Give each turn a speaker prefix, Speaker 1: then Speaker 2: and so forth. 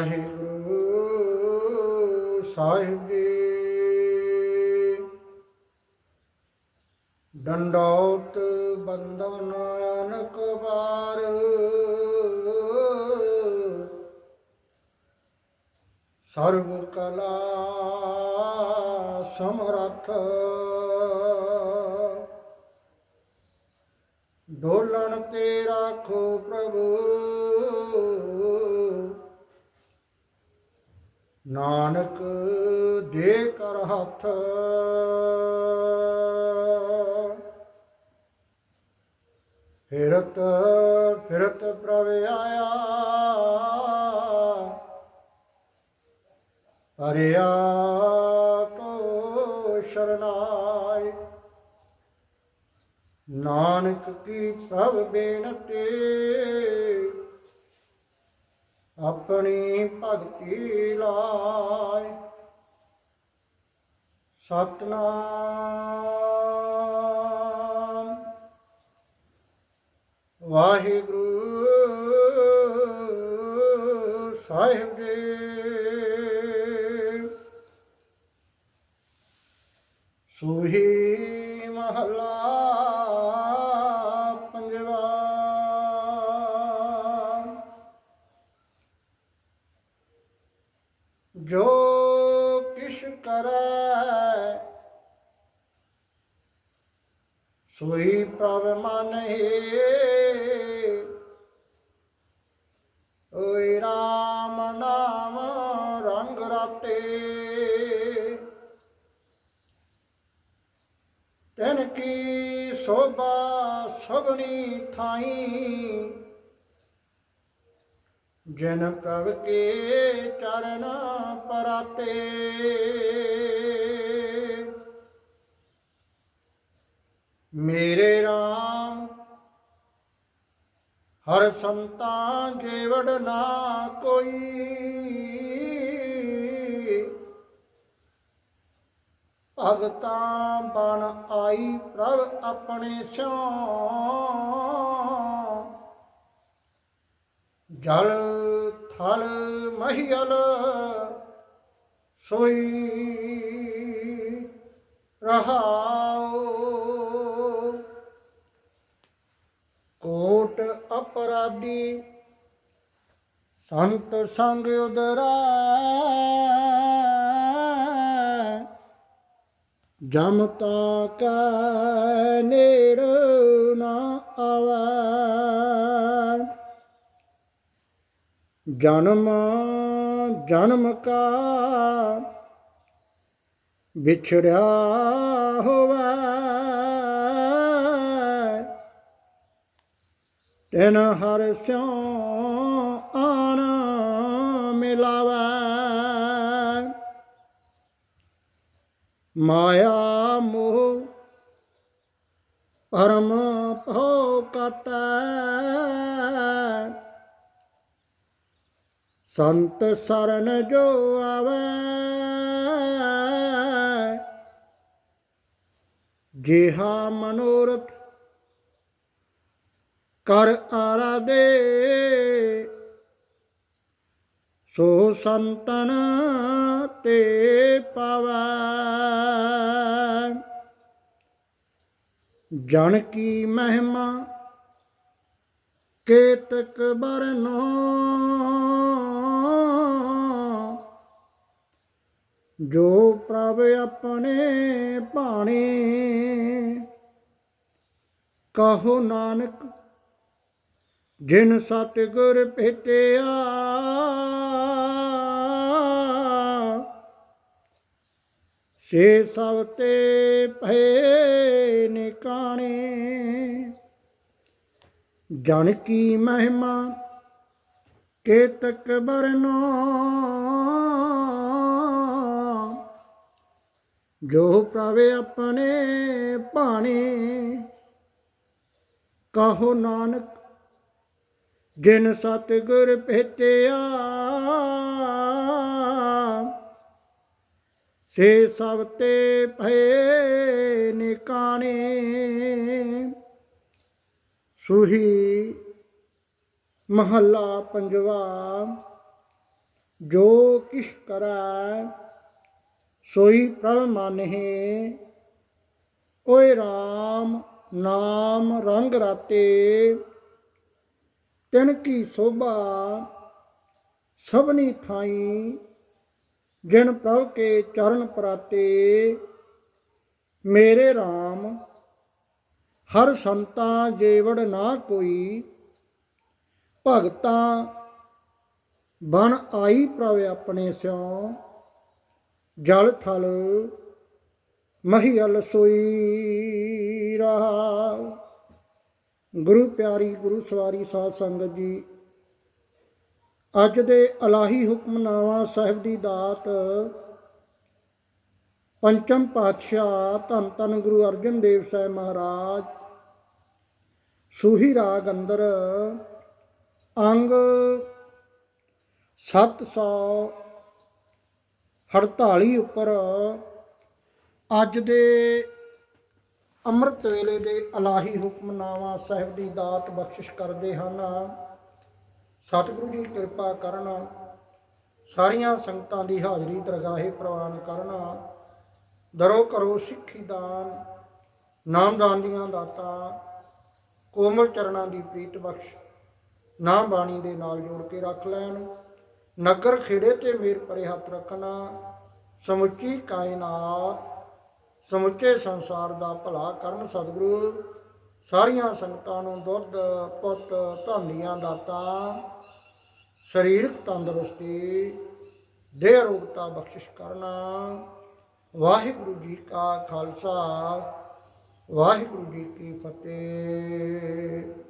Speaker 1: ਵਾਹਿਗੁਰੂ ਸਾਹਿਬ ਜੀ। ਡੰਡੌਤ ਬੰਦਨ ਅਨਕ ਬਾਰ ਸਰਬ ਕਲਾ ਸਮਰੱਥ। ਡੋਲਣ ਤੇ ਰਾਖੋ ਪ੍ਰਭੂ। ਨਾਨਕ ਦੇ ਕਰ ਹੱਥ। ਫਿਰਤ ਫਿਰਤ ਪ੍ਰਭ ਆਇਆ। ਹਰਿਆ ਤੋ ਸ਼ਰਨਾਇ ਨਾਨਕ ਕੀ ਪ੍ਰਭ ਬੇਨਤੀ ਆਪਣੀ ਭਗਤੀ ਲਾਇ ਸਤਨਾਮ। ਵਾਹਿਗੁਰੂ ਸਾਹਿਬ ਜੀ। ਸੋਹੀ ਮਹਲਾ ਜੋ ਕਿਛ ਕਰੈ, ਸੋਈ ਪ੍ਰਭ ਮਾਨਹਿ ਓਏ RAM ਨਾਮ ਰੰਗ ਰਾਤੇ, ਤਨ ਕੀ ਸੋਭਾ ਸਭਨੀ ਥਾਈ। ਜਨ ਪ੍ਰਭ ਕੇ ਚਰਨ ਪਰਾਤੇ। ਮੇਰੇ RAM ਹਰ ਸੰਤਾਂ ਜੇਵੜ ਨਾ ਕੋਈ। ਭਗਤਾਂ ਬਣ ਆਈ ਪ੍ਰਭ ਆਪਣੇ ਸਿਉ। ਜਲ ਥਲ ਮਹੀਲ ਸੋਈ ਰਹਾਉ। ਕੋਟ ਅਪਰਾਧੀ ਸੰਤ ਸੰਗ ਉਦਰਾ। ਜਮ ਤਾ ਕੈ ਨੇੜ ਨਾ ਆਵੈ। ਜਨਮ ਜਨਮ ਕਾ ਵਿਛੜਿਆ ਹੋਵੇ। ਤੈਨ ਹਰ ਸਿਉ ਆਨ ਮਿਲਾਵੇ। ਮਾਇਆ ਮੋਹ ਪਰਮ ਭਉ ਕਟੈ। ਸੰਤ ਸਰਨ ਜੋ ਆਵੇ, ਜਿਹਾ ਮਨੋਰਥ ਕਰ ਆਰਾਦੇ ਸੋ ਸੰਤਨ ਤੇ ਪਾਵੈ। ਜਨ ਕੀ ਮਹਿਮਾ, ਕੇਤਕ ਬਰਨੋ ਜੋ ਪ੍ਰਭ ਆਪਣੇ ਭਾਣੇ, ਕਹੋ ਨਾਨਕ, ਜਿਨ ਸਤਿਗੁਰ ਭੇਟਿਆ, ਸੇ ਸਭ ਤੇ ਭਏ ਨਿਕਾਣੇ। ਜਨ ਕੀ ਮਹਿਮਾ, ਕੇਤਕ ਬਰਨੋ ਜੋ ਪ੍ਰਭ ਆਪਣੇ ਭਾਣੇ, ਕਹੋ ਨਾਨਕ, ਜਿਨ ਸਤਿਗੁਰ ਭੇਟਿਆ, ਸੇ ਸਭ ਤੇ ਭਏ ਨਿਕਾਣੇ। ਸੁਹੀ ਮਹੱਲਾ ਪੰਜਵਾ, ਜੋ ਕਿਛ ਕਰੈ ਸੋਈ ਪ੍ਰਭ ਮਾਨਹਿ। ਓਏ RAM ਨਾਮ ਰੰਗ ਰਾਤੇ। ਤਿਨ ਕੀ ਸੋਭਾ, ਸਭਨੀ ਥਾਈ। ਜਿਨ ਪ੍ਰਭ ਕੇ ਚਰਨ ਪਰਾਤੇ। ਮੇਰੇ RAM ਹਰ ਸੰਤਾ ਜੇਵੜ ਨਾ ਕੋਈ। ਭਗਤਾ, ਬਨ ਆਈ ਪ੍ਰਭ ਆਪਣੇ ਸਿਉ। ਜਲ ਥਲ ਮਹੀਲ ਸੋਈ ਰਹਾ। ਗੁਰੂ ਪਿਆਰੀ, ਗੁਰੂ ਸਵਾਰੀ ਸਾਧ ਸੰਗਤ ਜੀ, ਅੱਜ ਦੇ ਅਲਾਹੀ ਹੁਕਮਨਾਮਾ ਸਾਹਿਬ ਦੀ ਦਾਤ, ਪੰਚਮ ਪਾਤਸ਼ਾਹ ਧੰਨ ਧੰਨ ਗੁਰੂ ਅਰਜਨ ਦੇਵ ਸਾਹਿਬ ਮਹਾਰਾਜ, ਸੂਹੀ ਰਾਗ ਅੰਦਰ ਅੰਗ 748 ਉੱਪਰ ਅੱਜ ਦੇ ਅੰਮ੍ਰਿਤ ਵੇਲੇ ਦੇ ਅਲਾਹੀ ਹੁਕਮਨਾਮਾ ਸਾਹਿਬ ਦੀ ਦਾਤ ਬਖਸ਼ਿਸ਼ ਕਰਦੇ ਹਨ। ਸਤਿਗੁਰੂ ਜੀ ਕਿਰਪਾ ਕਰਨ, ਸਾਰੀਆਂ ਸੰਗਤਾਂ ਦੀ ਹਾਜ਼ਰੀ ਦਰਗਾਹੇ ਪ੍ਰਵਾਨ ਕਰਨ। ਦਰੋ ਕਰੋ ਸਿੱਖੀ ਦਾਨ ਨਾਮਦਾਨ ਦੀਆਂ ਦਾਤਾਂ, ਕੋਮਲ ਚਰਨਾਂ ਦੀ ਪ੍ਰੀਤ ਬਖਸ਼, ਨਾਮ ਬਾਣੀ ਦੇ ਨਾਲ ਜੋੜ ਕੇ ਰੱਖ ਲੈਣ। ਨਗਰ ਖੇੜੇ ਤੇ ਮੇਰ ਪਰੇ ਹੱਥ ਰੱਖਣਾ, ਸਮੁੱਚੀ ਕਾਇਨਾਤ, ਸਮੁੱਚੇ ਸੰਸਾਰ ਦਾ ਭਲਾ ਕਰਨ ਸਤਿਗੁਰੂ, ਸਾਰੀਆਂ ਸੰਗਤਾਂ ਨੂੰ ਦੁੱਧ, ਪੁੱਤ, ਧਾਨੀਆਂ ਦਾਤਾਂ ਸਰੀਰਕ ਤੰਦਰੁਸਤੀ, ਦੇਹ ਰੋਗਤਾ ਬਖਸ਼ਿਸ਼ ਕਰਨਾ। ਵਾਹਿਗੁਰੂ ਜੀ ਕਾ ਖਾਲਸਾ, ਵਾਹਿਗੁਰੂ ਜੀ ਕੀ ਫਤਿਹ।